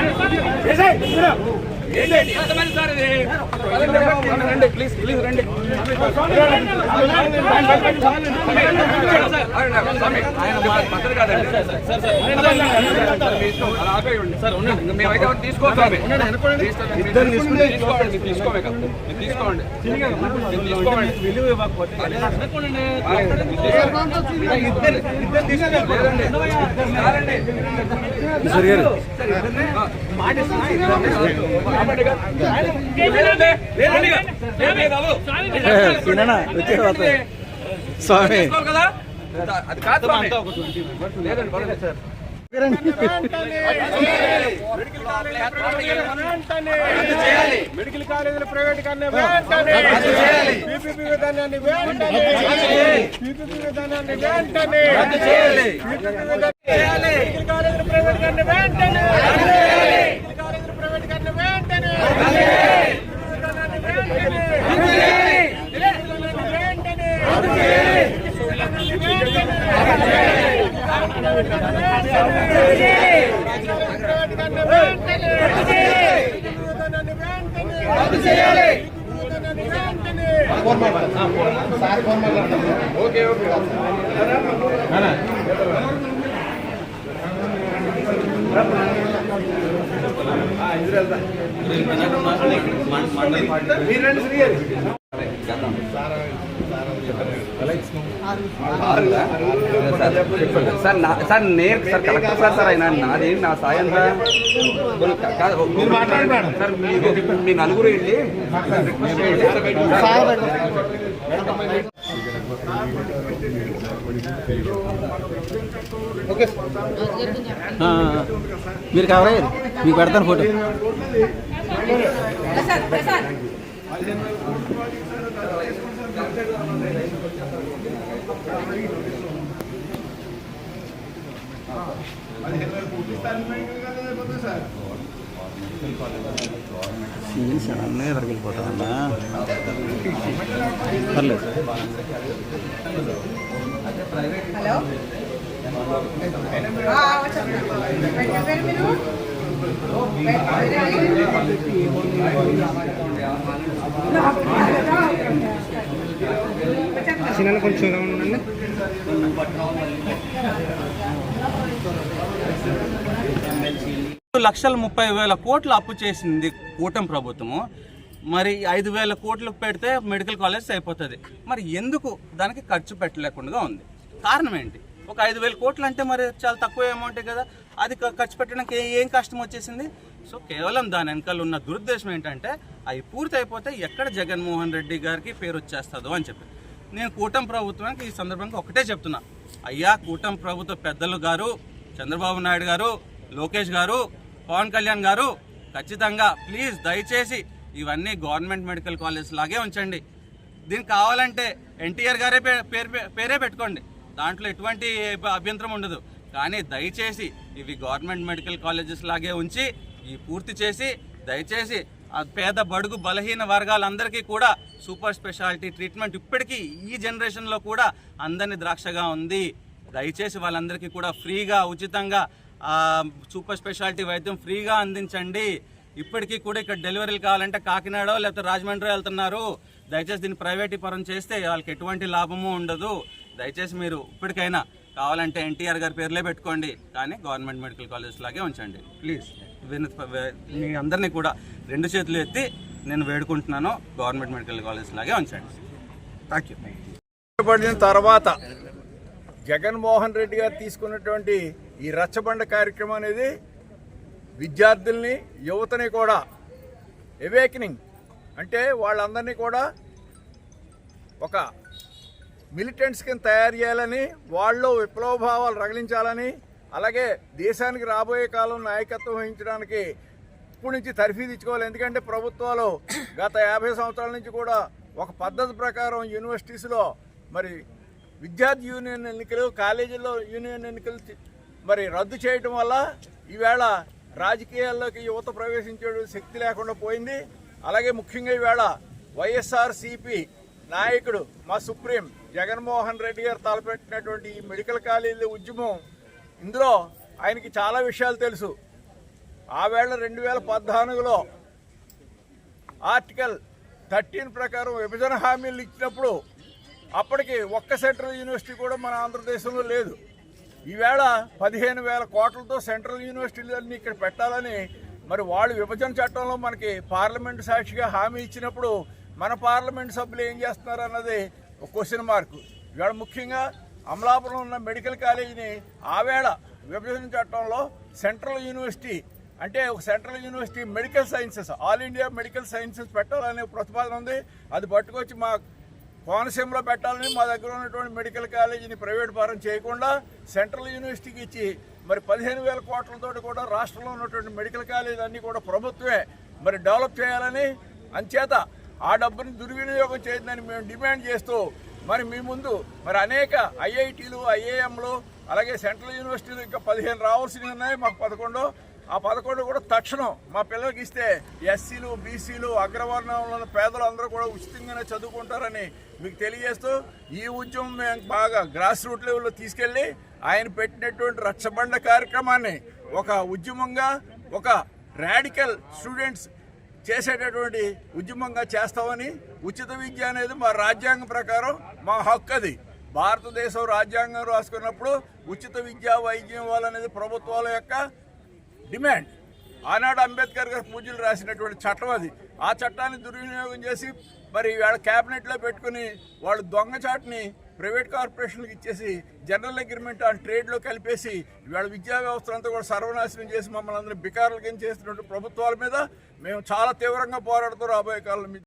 ఎంతమంది సార్ ఇది రండి ప్లీజ్ ప్లీజ్ రండి తీసుకోండి తీసుకోండి తీసుకోండి స్వామి అది కాదు స్వామి. లేదండి పర్వాలేదు సార్ మెడికల్ కాలేజీల ప్రైవేట్ కన్నా పీపీపీ విధానాన్ని పీపీపీ విధానాన్ని వెంటనే మెడికల్ కాలేజీల ప్రైవేట్ కన్నా వెంటనే మెడికల్ కాలేజీల ప్రైవేట్ కన్నా వెంటనే విధానాన్ని వెంటనే వెంటనే ప్రైవేట్ కన్నా వెంటనే విధానాన్ని వెంటనే విధానాన్ని వెంటనే సార్ నా- సార్ నేను సార్ కలెక్టర్ సార్ సార్ అయినా నాది నా సాయం సార్ సార్ మీ నలుగురు వెళ్ళి మీరు కావాలి మీకు పెడతాను ఫోటో సీన్స్ అన్నీ ఎక్కడికి పర్లేదు. హలో? మీరు? కొంచెం ఉండండి. లక్షల ముప్పై వేల కోట్లు అప్పు చేసింది కూటమి ప్రభుత్వము. మరి ఐదు వేల కోట్లు పెడితే మెడికల్ కాలేజ్ అయిపోతుంది మరి ఎందుకు దానికి ఖర్చు పెట్టలేకుండా ఉంది? కారణం ఏంటి? ఒక ఐదు వేల కోట్లు అంటే మరి చాలా తక్కువ అమౌంటే కదా. అది ఖర్చు పెట్టడానికి ఏం కష్టం వచ్చేసింది? సో కేవలం దాని వెనకాల ఉన్న దురుద్దేశం ఏంటంటే అవి పూర్తి అయిపోతే ఎక్కడ జగన్మోహన్ రెడ్డి గారికి పేరు వచ్చేస్తుందో అని చెప్పి. నేను కూటమి ప్రభుత్వానికి ఈ సందర్భంగా ఒకటే చెప్తున్నా. అయ్యా కూటమి ప్రభుత్వ పెద్దలు గారు చంద్రబాబు నాయుడు గారు లోకేష్ గారు పవన్ కళ్యాణ్ గారు ఖచ్చితంగా ప్లీజ్ దయచేసి ఇవన్నీ గవర్నమెంట్ మెడికల్ కాలేజ్ లాగే ఉంచండి. దీనికి కావాలంటే ఎన్టీఆర్ గారే పే- పేరు పే- పేరే పెట్టుకోండి. దాంట్లో ఎటువంటి అభ్యంతరం ఉండదు. కానీ దయచేసి ఇవి గవర్నమెంట్ మెడికల్ కాలేజెస్ లాగే ఉంచి ఈ పూర్తి చేసి దయచేసి పేద బడుగు బలహీన వర్గాలందరికీ కూడా సూపర్ స్పెషాలిటీ ట్రీట్మెంట్ ఇప్పటికీ ఈ జనరేషన్లో కూడా అందరిని ద్రాక్షగా ఉంది. దయచేసి వాళ్ళందరికీ కూడా ఫ్రీగా ఉచితంగా సూపర్ స్పెషాలిటీ వైద్యం ఫ్రీగా అందించండి. ఇప్పటికీ కూడా ఇక్కడ డెలివరీలు కావాలంటే కాకినాడ లేకపోతే రాజమండ్రి వెళ్తున్నారు. దయచేసి దీన్ని ప్రైవేటీకరణ చేస్తే వాళ్ళకి ఎటువంటి లాభము ఉండదు. దయచేసి మీరు ఇప్పటికైనా కావాలంటే ఎన్టీఆర్ గారి పేర్లే పెట్టుకోండి. కానీ గవర్నమెంట్ మెడికల్ కాలేజ్ లాగే ఉంచండి. ప్లీజ్. వినతి మీ అందరినీ కూడా రెండు చేతులు ఎత్తి నేను వేడుకుంటున్నాను. గవర్నమెంట్ మెడికల్ కాలేజ్ లాగే ఉంచండి. థ్యాంక్ యూ పడిన తర్వాత జగన్మోహన్ రెడ్డి గారు తీసుకున్నటువంటి ఈ రచ్చబండ కార్యక్రమం అనేది విద్యార్థుల్ని యువతని కూడా ఎవేకనింగ్ అంటే వాళ్ళందరినీ కూడా ఒక మిలిటెంట్స్ కింద తయారు చేయాలని వాళ్ళు విప్లవ భావాలు రగిలించాలని అలాగే దేశానికి రాబోయే కాలం నాయకత్వం వహించడానికి ఇప్పటి నుంచి తర్ఫీదు ఇచ్చుకోవాలి ఎందుకంటే ప్రభుత్వాలు గత యాభై సంవత్సరాల నుంచి కూడా ఒక పద్ధతి ప్రకారం యూనివర్సిటీస్లో మరి విద్యార్థి యూనియన్ ఎన్నికలు కాలేజీల్లో యూనియన్ ఎన్నికలు మరి రద్దు చేయటం వల్ల ఈవేళ రాజకీయాల్లోకి యువత ప్రవేశించే శక్తి లేకుండా పోయింది. అలాగే ముఖ్యంగా ఈవేళ వైఎస్ఆర్ సిపి నాయకుడు మా సుప్రీం జగన్మోహన్ రెడ్డి గారు తలపెట్టినటువంటి ఈ మెడికల్ కాలేజీల ఉద్యమం ఇందులో ఆయనకి చాలా విషయాలు తెలుసు. ఆ వేళ రెండు వేల పద్నాలుగులో ఆర్టికల్ థర్టీన్ ప్రకారం విభజన హామీలు ఇచ్చినప్పుడు అప్పటికి ఒక్క సెంట్రల్ యూనివర్సిటీ కూడా మన ఆంధ్రదేశంలో లేదు. ఈవేళ పదిహేను వేల కోట్లతో సెంట్రల్ యూనివర్సిటీలన్నీ ఇక్కడ పెట్టాలని మరి వాళ్ళు విభజన చట్టంలో మనకి పార్లమెంటు సాక్షిగా హామీ ఇచ్చినప్పుడు మన పార్లమెంట్ సభ్యులు ఏం చేస్తున్నారు అన్నది ఒక క్వశ్చన్ మార్క్ ఇవాళ ముఖ్యంగా అమలాపురం ఉన్న మెడికల్ కాలేజీని ఆవేళ విభజన చట్టంలో సెంట్రల్ యూనివర్సిటీ అంటే ఒక central university medical sciences all India medical sciences పెట్టాలనే ప్రతిపాదన ఉంది. అది పట్టుకొచ్చి మా కోనసీమలో పెట్టాలని మా దగ్గర ఉన్నటువంటి మెడికల్ కాలేజీని ప్రైవేట్ పరం చేయకుండా సెంట్రల్ యూనివర్సిటీకి ఇచ్చి మరి పదిహేను వేల కోట్లతో కూడా రాష్ట్రంలో ఉన్నటువంటి మెడికల్ కాలేజీ అన్నీ కూడా ప్రభుత్వమే మరి డెవలప్ చేయాలని అంచేత ఆ డబ్బుని దుర్వినియోగం చేయదని మేము డిమాండ్ చేస్తూ మరి మీ ముందు మరి అనేక ఐఐటీలు ఐఏఎంలు అలాగే సెంట్రల్ యూనివర్సిటీలు ఇంకా పదిహేను రావాల్సినవి ఉన్నాయి మాకు పదకొండు. ఆ పదకొండు కూడా తక్షణం. మా పిల్లలకి ఇస్తే ఎస్సీలు బీసీలు అగ్రవర్ణంలో పేదలు అందరూ కూడా ఉచితంగానే చదువుకుంటారని మీకు తెలియజేస్తూ ఈ ఉద్యమం మేము బాగా గ్రాస్ రూట్ లెవెల్లో తీసుకెళ్ళి ఆయన పెట్టినటువంటి రచ్చబండ కార్యక్రమాన్ని ఒక ఉద్యమంగా ఒక రాడికల్ స్టూడెంట్స్ చేసేటటువంటి ఉద్యమంగా చేస్తామని ఉచిత విద్య అనేది మా రాజ్యాంగం ప్రకారం మా హక్కు అది. భారతదేశం రాజ్యాంగం రాసుకున్నప్పుడు ఉచిత విద్య వైద్యం వాళ్ళనేది ప్రభుత్వాల యొక్క డిమాండ్. ఆనాడు అంబేద్కర్ గారు పూజలు రాసినటువంటి చట్టం అది. ఆ చట్టాన్ని దుర్వినియోగం చేసి మరి వాళ్ళ క్యాబినెట్లో పెట్టుకుని వాళ్ళు దొంగచాటుని ప్రైవేట్ కార్పొరేషన్లకు ఇచ్చేసి జనరల్ అగ్రిమెంట్ ఆ ట్రేడ్లో కలిపేసి వీళ్ళ విద్యా వ్యవస్థ అంతా కూడా సర్వనాశనం చేసి మమ్మల్ని అందరూ బికారులకి చేసినటువంటి ప్రభుత్వాల మీద మేము చాలా తీవ్రంగా పోరాడుతూ రాబోయే కాలం